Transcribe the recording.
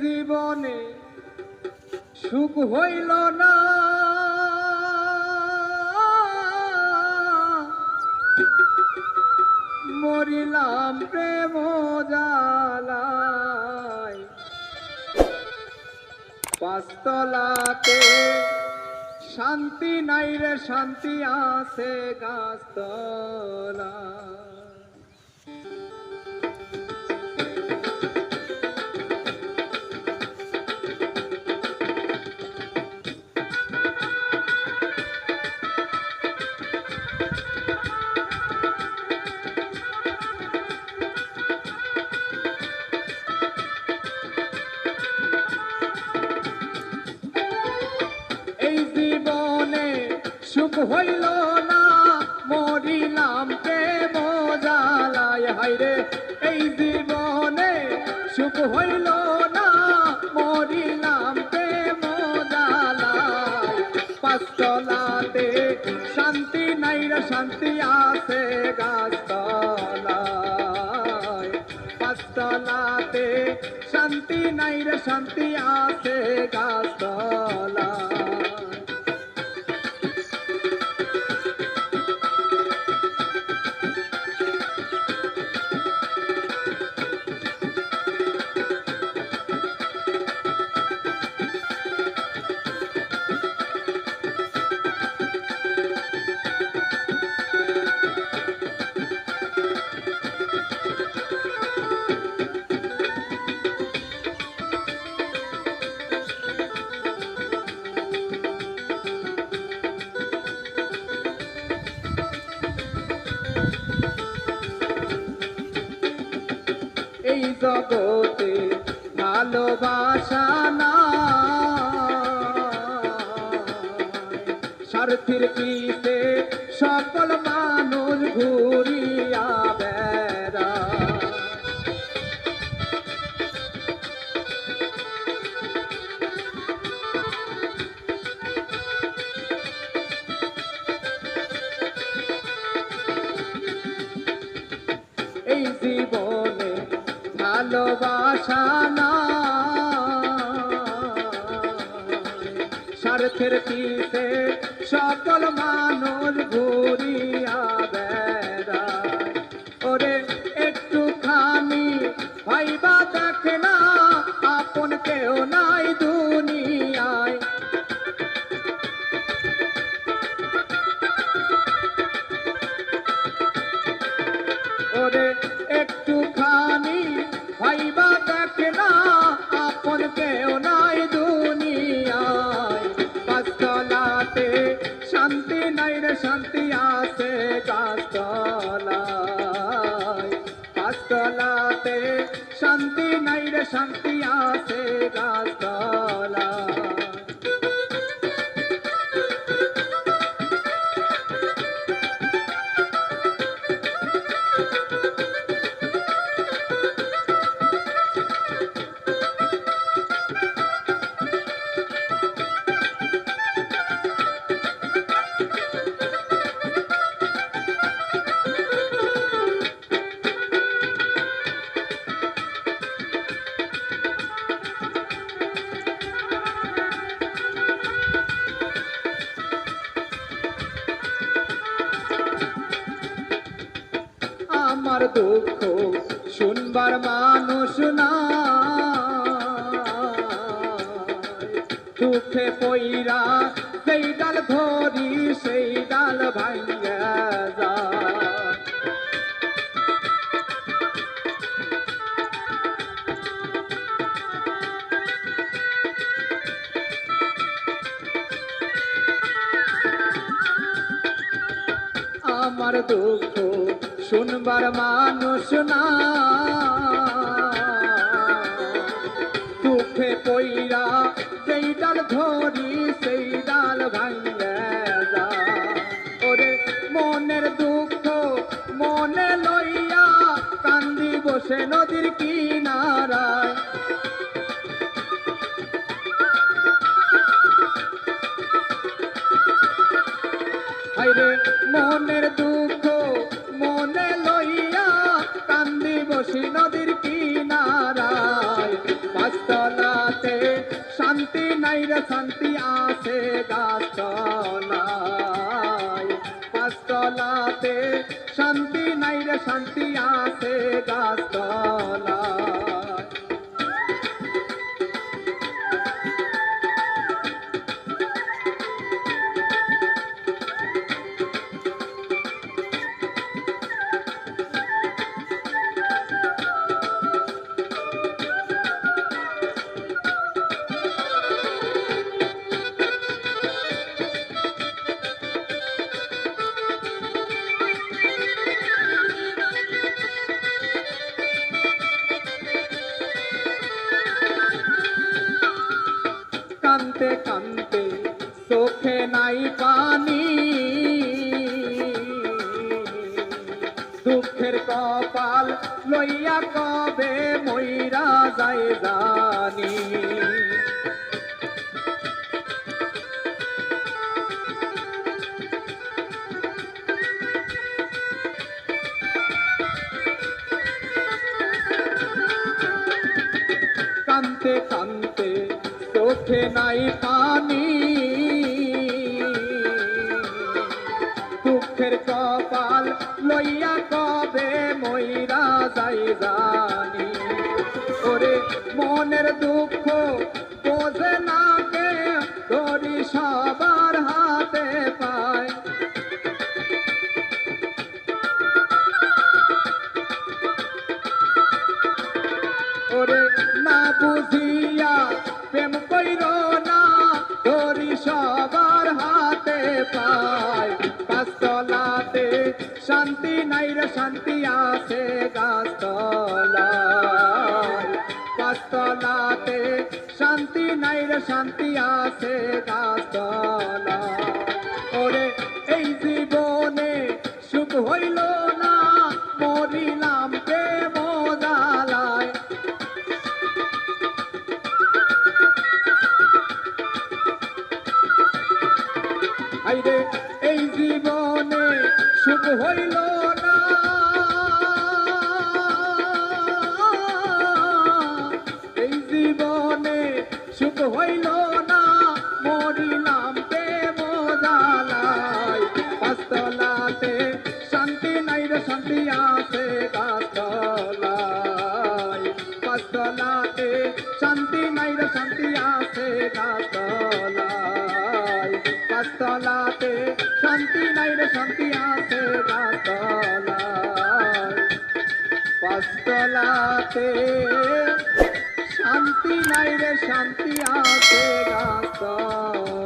জীবনে সুখ হইল না। মরিলাম প্রেম জালায়। পাঁচতলাতে শান্তি নাই রে শান্তি আছে গাছতলা হইল না, মরিলাম প্রেম জালায় হাইরে এই জীবনে সুখ হইল না, মরিলাম প্রেম জালায় পাঁচতলাতে শান্তি নাই রে, শান্তি আছে গাছতলায়। পাঁচতলাতে শান্তি নাই রে, শান্তি আছে গাছতলায়। এই জগতে ভালোবাসা না স্বার্থের পিছে ভালোবাসা না স্বার্থের পিছে শান্তি নাই রে শান্তি আছে গাছতলায়। দুঃখ শুনবার মানুষ না দুঃখে পইরা সেই ডাল ধরি সেই ডাল যায়। আমার দুঃখ শুনবার মানুষ না। দুঃখে পইরা সেই ডাল ধরি সেই ডাল ভাঙ্গে শান্তি নাই রে শান্তি আর কান্তে কানতে চোখে নাই পানি। দুঃখের কপাল লইয়া কবে ময়রা যায় জানি। চোখে নাই পানি। দুঃখের কপাল লইয়া কবে ময়রা যাই জানি। ওরে মনের দুঃখ বোঝে না কে ধরি সবার হাতে সবার হাতে পায়। গাছতলাতে শান্তি নাই রে, শান্তি আছে গাছতলায়। গাছতলাতে শান্তি নাই রে, শান্তি আছে গাছতলায়। আইরে এই জীবনে সুখ হইল না। এই জীবনে সুখ হইল গাছতলাতে শান্তি নাই রে শান্তি আছে গাছতলায় পাঁচতলাতে শান্তি নাই রে শান্তি আছে গাছতলায়